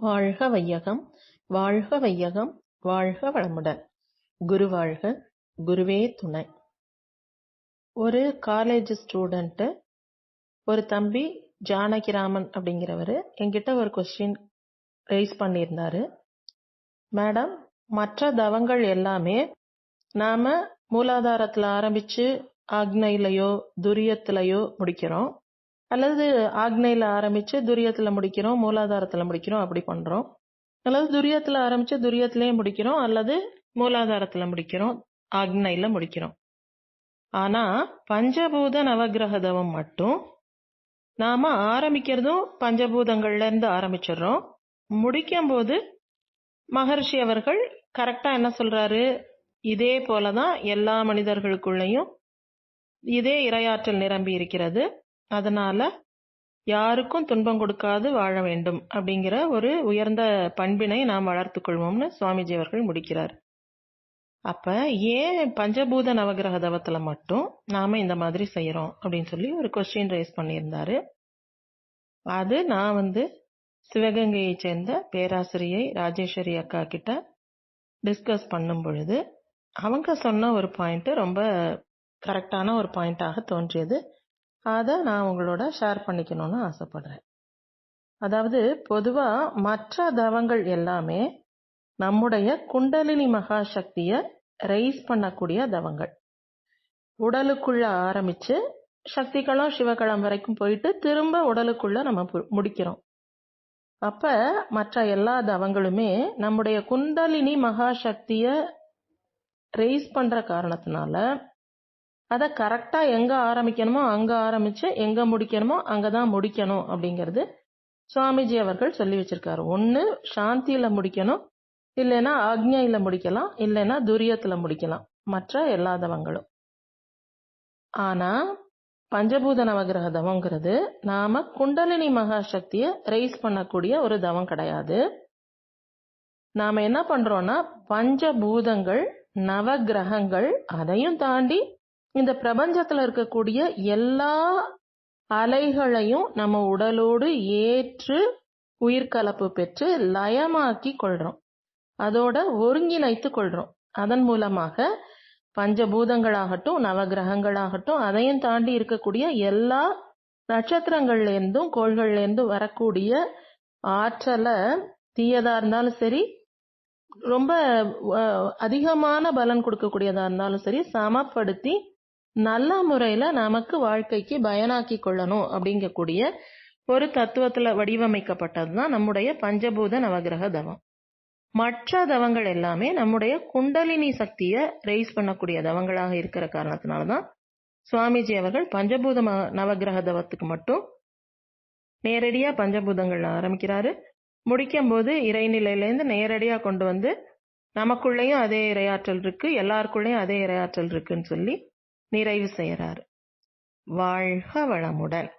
வாழ்க வையகம் வாழ்க வையகம் வாழ்க வளமுடன். குரு வாழ்க குருவே துணை. ஒரு காலேஜ் ஸ்டூடெண்ட்டு ஒரு தம்பி ஜானகிராமன் அப்படிங்கிறவர் என்கிட்ட ஒரு கொஸ்டின் ரைஸ் பண்ணியிருந்தாரு. மேடம் மற்ற தவங்கள் எல்லாமே நாம மூலாதாரத்தில் ஆரம்பிச்சு ஆக்னையிலையோ துரியத்திலையோ முடிக்கிறோம். அல்லது ஆக்னையில் ஆரம்பித்து துரியத்தில் முடிக்கிறோம் மூலாதாரத்தில் முடிக்கிறோம் அப்படி பண்ணுறோம் அல்லது துரியத்தில் ஆரம்பித்து துரியத்திலே முடிக்கிறோம் அல்லது மூலாதாரத்தில் முடிக்கிறோம் ஆக்னையில் முடிக்கிறோம். ஆனால் பஞ்சபூத நவகிரக தவம் மட்டும் நாம் ஆரம்பிக்கிறதும் பஞ்சபூதங்கள்லேருந்து ஆரம்பிச்சிடுறோம். முடிக்கும் போது மகர்ஷி அவர்கள் கரெக்டாக என்ன சொல்கிறாரு இதே போலதான் எல்லா மனிதர்களுக்குள்ளேயும் இதே இரையாற்றல் நிரம்பி இருக்கிறது. அதனால யாருக்கும் துன்பம் கொடுக்காது வாழ வேண்டும் அப்படிங்கிற ஒரு உயர்ந்த பண்பினை நாம் வளர்த்து கொள்வோம்னு சுவாமிஜி அவர்கள் முடிக்கிறார். அப்ப ஏன் பஞ்சபூத நவகிரக தவத்துல மட்டும் நாம இந்த மாதிரி செய்யறோம் அப்படின்னு சொல்லி ஒரு கொஸ்டின் ரைஸ் பண்ணியிருந்தாரு. அது நான் வந்து சிவகங்கையை சேர்ந்த பேராசிரியை ராஜேஸ்வரி அக்கா கிட்ட டிஸ்கஸ் பண்ணும் பொழுது அவங்க சொன்ன ஒரு பாயிண்ட் ரொம்ப கரெக்டான ஒரு பாயிண்டாக தோன்றியது. அதை நான் உங்களோட ஷேர் பண்ணிக்கணும்னு ஆசைப்படுறேன். அதாவது பொதுவாக மற்ற தவங்கள் எல்லாமே நம்முடைய குண்டலினி மகா சக்தியை ரைஸ் பண்ணக்கூடிய தவங்கள். உடலுக்குள்ள ஆரம்பித்து சக்திகளம் சிவகளம் வரைக்கும் போயிட்டு திரும்ப உடலுக்குள்ள நம்ம முடிக்கிறோம். அப்ப மற்ற எல்லா தவங்களுமே நம்முடைய குண்டலினி மகா சக்தியை ரைஸ் பண்ற காரணத்தினால அதை கரெக்டாக எங்கே ஆரம்பிக்கணுமோ அங்கே ஆரம்பித்து எங்கே முடிக்கணுமோ அங்கே தான் முடிக்கணும் அப்படிங்கிறது சுவாமிஜி அவர்கள் சொல்லி வச்சிருக்காரு. ஒன்று சாந்தியில் முடிக்கணும் இல்லைன்னா ஆக்ஞையில் முடிக்கலாம் இல்லைன்னா துரியத்தில் முடிக்கலாம். மற்ற எல்லா தவங்களும் ஆனால் பஞ்சபூத நவகிரக தவங்கிறது நாம் குண்டலினி மகாசக்தியை ரைஸ் பண்ணக்கூடிய ஒரு தவம் கிடையாது. நாம் என்ன பண்ணுறோன்னா பஞ்சபூதங்கள் நவகிரகங்கள் அதையும் தாண்டி இந்த பிரபஞ்சத்தில் இருக்கக்கூடிய எல்லா அலைகளையும் நம்ம உடலோடு ஏற்று உயிர்கலப்பு பெற்று லயமாக்கி கொள்றோம். அதோட ஒருங்கிணைத்து கொள்றோம். அதன் மூலமாக பஞ்சபூதங்களாகட்டும் நவகிரகங்களாகட்டும் அதையும் தாண்டி இருக்கக்கூடிய எல்லா நட்சத்திரங்கள்லேருந்தும் கோள்கள்லேருந்தும் வரக்கூடிய ஆற்றலை தீயதா இருந்தாலும் சரி ரொம்ப அதிகமான பலன் கொடுக்கக்கூடியதா இருந்தாலும் சரி சமப்படுத்தி நல்ல முறையில நமக்கு வாழ்க்கைக்கு பயனாக்கி கொள்ளணும் அப்படிங்கக்கூடிய ஒரு தத்துவத்துல வடிவமைக்கப்பட்டதுதான் நம்முடைய பஞ்சபூத நவகிரக தவம். மற்ற தவங்கள் எல்லாமே நம்முடைய குண்டலினி சக்தியை ரைஸ் பண்ணக்கூடிய தவங்களாக இருக்கிற காரணத்தினாலதான் சுவாமிஜி அவர்கள் பஞ்சபூத நவகிரக தவத்துக்கு மட்டும் நேரடியா பஞ்சபூதங்கள் ஆரம்பிக்கிறாரு. முடிக்கும் போது இறைநிலையிலேருந்து நேரடியா கொண்டு வந்து நமக்குள்ளேயும் அதே இரையாற்றல் இருக்கு எல்லாருக்குள்ளேயும் அதே இரையாற்றல் இருக்குன்னு சொல்லி நிறைவு செய்கிறார் வாழ்க வளமுடன்.